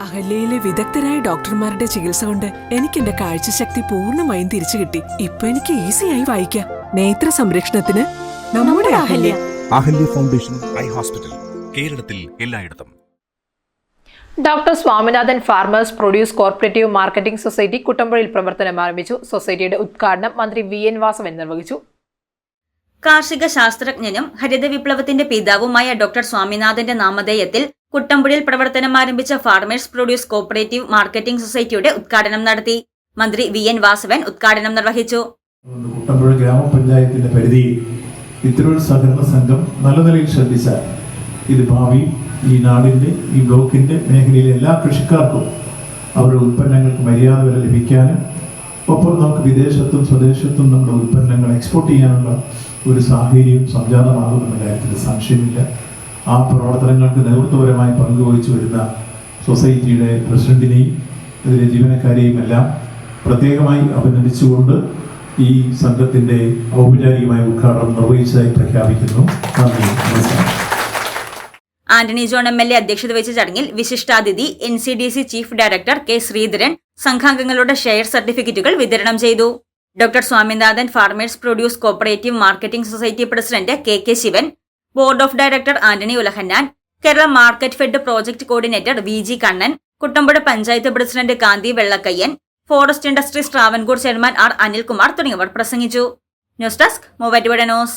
അഹല്യയിലെ വിദഗ്ധരായ ഡോക്ടർമാരുടെ ചികിത്സ കൊണ്ട് എനിക്ക് എന്റെ കാഴ്ചശക്തി പൂർണമായും തിരിച്ചു കിട്ടി. ഇപ്പൊ എനിക്ക് ഈസിയായി വായിക്കാം. നേത്ര സംരക്ഷണത്തിന് നമ്മുടെ Ahalya. Ahalya. Foundation eye hospital കേരളത്തിൽ എല്ലായിടത്തും. Doctor Swaminathan farmers produce cooperative marketing society കുട്ടമ്പുഴയിൽ പ്രവർത്തനം ആരംഭിച്ചു. സൊസൈറ്റിയുടെ ഉദ്ഘാടനം മന്ത്രി വി എൻ വാസവൻ നിർവഹിച്ചു. കാർഷിക ശാസ്ത്രജ്ഞനും ഹരിത വിപ്ലവത്തിന്റെ പിതാവുമായ ഡോക്ടർ സ്വാമിനാഥന്റെ നാമധേയത്തിൽ കുട്ടമ്പുഴയിൽ പ്രവർത്തനം ആരംഭിച്ച ഫാർമേഴ്സ് പ്രൊഡ്യൂസ് കോപ്പറേറ്റീവ് മാർക്കറ്റിംഗ് സൊസൈറ്റിയുടെ ഉദ്ഘാടനം നടത്തി. മന്ത്രി വി എൻ വാസവൻ ഉദ്ഘാടനം നിർവഹിച്ചു. കുട്ടമ്പുഴ ഗ്രാമപഞ്ചായത്തിന്റെ പരിധിയിൽ ഇത്തരൊരു സഹകരണ സംഘം നല്ല നിലയിൽ ശ്രദ്ധിച്ചാൽ ഇത് ഭാവി ഈ നാടിന്റെ ഈ ബ്ലോക്കിന്റെ മേഖലയിലെ എല്ലാ കൃഷിക്കാർക്കും അവരുടെ ഉൽപ്പന്നങ്ങൾക്ക് മര്യാദ വില ലഭിക്കാനും ഒപ്പം നമുക്ക് വിദേശത്തും സ്വദേശത്തും നമ്മുടെ ഉൽപ്പന്നങ്ങൾ എക്സ്പോർട്ട് ചെയ്യാനുള്ള ഒരു സാഹചര്യം സംജാതമാകുമെന്ന കാര്യത്തിൽ സംശയമില്ല. ആ പ്രവർത്തനങ്ങൾക്ക് നേതൃത്വപരമായി പങ്കുവഹിച്ചു വരുന്ന സൊസൈറ്റിയുടെ പ്രസിഡന്റിനെയും ഇതിലെ ജീവനക്കാരെയും എല്ലാം പ്രത്യേകമായി അഭിനന്ദിച്ചുകൊണ്ട് ഈ സംഘത്തിന്റെ ഔപചാരികമായ ഉദ്ഘാടനം നിർവഹിച്ചതായി പ്രഖ്യാപിക്കുന്നു. നന്ദി. നമസ്കാരം. Antony John M L A അധ്യക്ഷത വഹിച്ച ചടങ്ങിൽ വിശിഷ്ടാതിഥി N C D C chief director K Sreedharan സംഘാംഗങ്ങളുടെ share സർട്ടിഫിക്കറ്റുകൾ വിതരണം ചെയ്തു. Doctor Swaminathan farmers produce cooperative marketing society president K K Sivan board of director Antony Ulahannan Kerala market fed project coordinator V G Kannan Kuttampuzha panchayat president Kanthi Vellakkayyan forest industries Travancore chairman R Anilkumar തുടങ്ങിയവർ പ്രസംഗിച്ചു. News desk Muvattupuzha news.